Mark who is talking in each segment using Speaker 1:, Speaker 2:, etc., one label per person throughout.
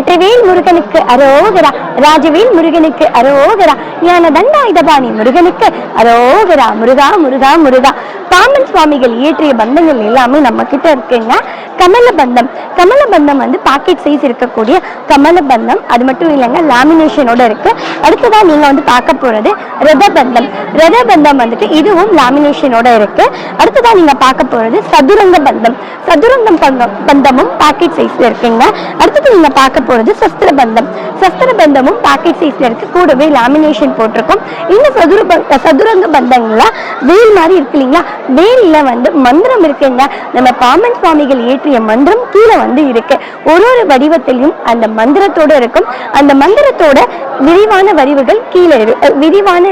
Speaker 1: வெற்றிவேல் முருகனுக்கு அரோகரா ராஜவேல் முருகனுக்கு அரோகரா ஞான தண்டாயுதபாணி முருகனுக்கு அரோகரா முருகா முருகா முருகா. பாம்பன் சுவாமிகள் இயற்றிய பந்தங்கள் எல்லாமே நம்ம கிட்ட இருக்குங்க. கமல பந்தம். கமல பந்தம் வந்து பாக்கெட் சைஸ் இருக்கக்கூடிய கமல பந்தம். அது மட்டும் இல்லைங்க லாமினேஷனோட இருக்கு. அடுத்ததா நீங்க வந்து பார்க்க போறது ரத பந்தம். ரத பந்தம் வந்துட்டு இதுவும் லாமினேஷனோட இருக்கு. அடுத்ததான் நீங்க பார்க்க போறது சதுரங்க பந்தம். சதுரங்கம் பந்தம் பந்தமும் பாக்கெட் சைஸ்ல இருக்குங்க. அடுத்தது நீங்க பார்க்க போறது சஸ்திர பந்தம். சஸ்திர பந்தமும் பாக்கெட் சைஸ்ல இருக்கு. கூடவே லாமினேஷன் போட்டிருக்கும். இந்த சதுர சதுரங்க பந்தங்களா வேல் மாதிரி இருக்கு இல்லைங்களா? வேல்ல வந்து மந்திரம் இருக்குங்க. நம்ம பாமன் சுவாமிகள் இயற்றிய மந்திரம் கீழே வந்து இருக்கு. ஒரு ஒரு வடிவத்திலையும் அந்த மந்திரத்தோட இருக்கும். அந்த மந்திரத்தோட விரிவான வரிவுகள் கீழே இரு- விரிவான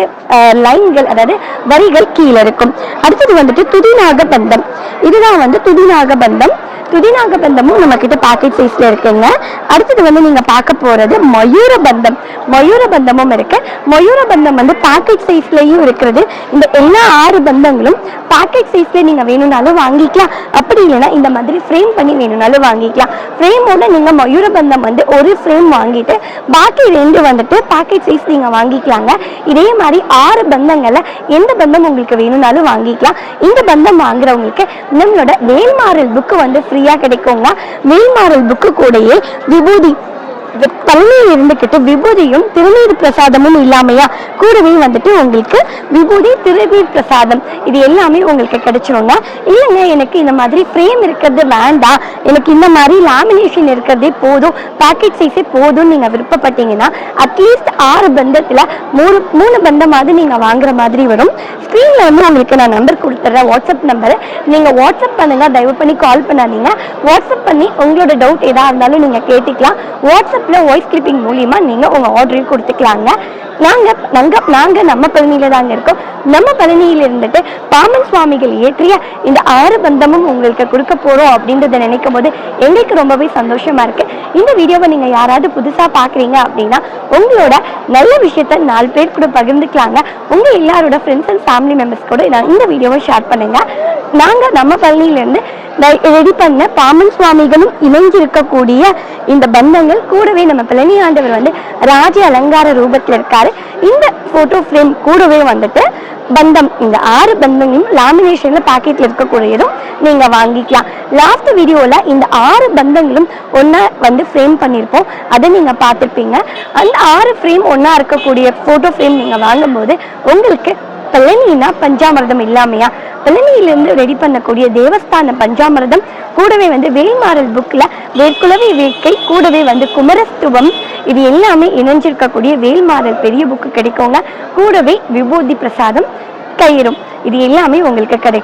Speaker 1: லைன்கள் அதாவது வரிகள் கீழே இருக்கும். அடுத்தது வந்துட்டு துதிநாக பந்தம். இதுதான் வந்து துதிநாக பந்தம். துதிநாக பந்தமும் நம்ம கிட்ட பாக்கெட் சைஸ்ல இருக்குங்க. அடுத்தது வந்து நீங்க பார்க்க போறது மயூர பந்தம். மயூர பந்தமும் இருக்கு. மயூர பந்தம் வந்து பாக்கெட் சைஸ்லயும் இருக்கிறது. இந்த எல்லா ஆறு பந்தங்களும் பாக்கெட் சைஸில் நீங்கள் வேணும்னாலும் வாங்கிக்கலாம். அப்படி இல்லைன்னா இந்த மாதிரி ஃப்ரேம் பண்ணி வேணும்னாலும் வாங்கிக்கலாம். ஃப்ரேமோட நீங்கள் மயூர பந்தம் வந்து ஒரு ஃப்ரேம் வாங்கிட்டு பாக்கி ரெண்டு வந்துட்டு பாக்கெட் சைஸ் நீங்கள் வாங்கிக்கலாங்க. இதே மாதிரி ஆறு பந்தங்களை எந்த பந்தம் உங்களுக்கு வேணும்னாலும் வாங்கிக்கலாம். இந்த பந்தம் வாங்குறவங்களுக்கு நம்மளோட வேல்மாறல் புக்கு வந்து ஃப்ரீயாக கிடைக்குங்க. வேல்மாறல் புக்கு கூடயே விபூதி பழனியில் இருந்துக்கிட்டு விபூதியும் திருநீர் பிரசாதமும் இல்லாமையா கூடவே வந்துட்டு உங்களுக்கு விபூதி திருநீர் பிரசாதம். இது எல்லாமே உங்களுக்கு கிடைச்சிருங்க இல்லைங்க எனக்கு இந்த மாதிரி ஃப்ரேம் இருக்கிறது வேண்டாம். எனக்கு இந்த மாதிரி லாமினேஷன் இருக்கிறதே போதும். பேக்கெட் சைஸே போதும்னு நீங்கள் விருப்பப்பட்டீங்கன்னா அட்லீஸ்ட் ஆறு பந்தத்தில் மூணு மூணு பந்தமாவது நீங்கள் வாங்குற மாதிரி வரும். ஸ்க்ரீனில் வந்து உங்களுக்கு நான் நம்பர் கொடுத்துட்றேன் வாட்ஸ்அப் நம்பர் நீங்கள் வாட்ஸ்அப் பண்ணுங்கள் தயவு பண்ணி கால் பண்ணாதீங்க. வாட்ஸ்அப் பண்ணி உங்களோட டவுட் எதாக இருந்தாலும் நீங்கள் கேட்டுக்கலாம். வாட்ஸ்அப்பில் வாய்ஸ் கிளிப்பிங் மூலியமா நீங்க உங்க ஆர்டரையும் கொடுத்துக்கலாங்க. நாங்க நாங்க நாங்க நம்ம பகுதியில் தாங்க இருக்கோம். நம்ம பழனியில் இருந்துட்டு பாமன் சுவாமிகள் இயற்றிய இந்த ஆறு பந்தமும் உங்களுக்கு கொடுக்க போகிறோம் அப்படின்றத நினைக்கும் போது எங்களுக்கு ரொம்பவே சந்தோஷமா இருக்கு. இந்த வீடியோவை நீங்க யாராவது புதுசா பாக்குறீங்க அப்படின்னா உங்களோட நல்ல விஷயத்த நாலு பேர் கூட பகிர்ந்துக்கலாங்க. உங்க எல்லாரோட ஃப்ரெண்ட்ஸ் அண்ட் ஃபேமிலி மெம்பர்ஸ் கூட நான் இந்த வீடியோவை ஷேர் பண்ணுங்க. நாங்க நம்ம பழனியிலேருந்து ரெடி பண்ண பாமன் சுவாமிகளும் இணைஞ்சிருக்கக்கூடிய இந்த பந்தங்கள் கூடவே நம்ம பழனி ஆண்டவர் வந்து ராஜ அலங்கார ரூபத்தில் இருக்காரு. இந்த ஃபோட்டோ ஃப்ரேம் கூடவே வந்துட்டு பந்தம் இந்த ஆறு பந்தங்களும் லாமினேஷன்ல பாக்கெட்ல இருக்கக்கூடியதும் நீங்க வாங்கிக்கலாம். லாஸ்ட் வீடியோல இந்த ஆறு பந்தங்களும் ஒன்றா வந்து ஃப்ரேம் பண்ணியிருப்போம். அதை நீங்க பார்த்துருப்பீங்க. அந்த ஆறு ஃப்ரேம் ஒன்றா இருக்கக்கூடிய ஃபோட்டோ ஃப்ரேம் நீங்க வாங்கும்போது உங்களுக்கு பழனினா பஞ்சாமிரதம் இல்லாமையா? பழனியிலிருந்து ரெடி பண்ணக்கூடிய தேவஸ்தான பஞ்சாமிரதம் கூடவே வந்து வேல்மாறல் புக்ல வேர்க்குலவை வேட்கை கூடவே வந்து குமரஸ்துவம் இது எல்லாமே இணைஞ்சிருக்கக்கூடிய வேல்மாறல் பெரிய புக்கு கிடைக்குங்க. கூடவே விபூதி பிரசாதம் கயிறும் இது எல்லாமே உங்களுக்கு கிடைக்கும்.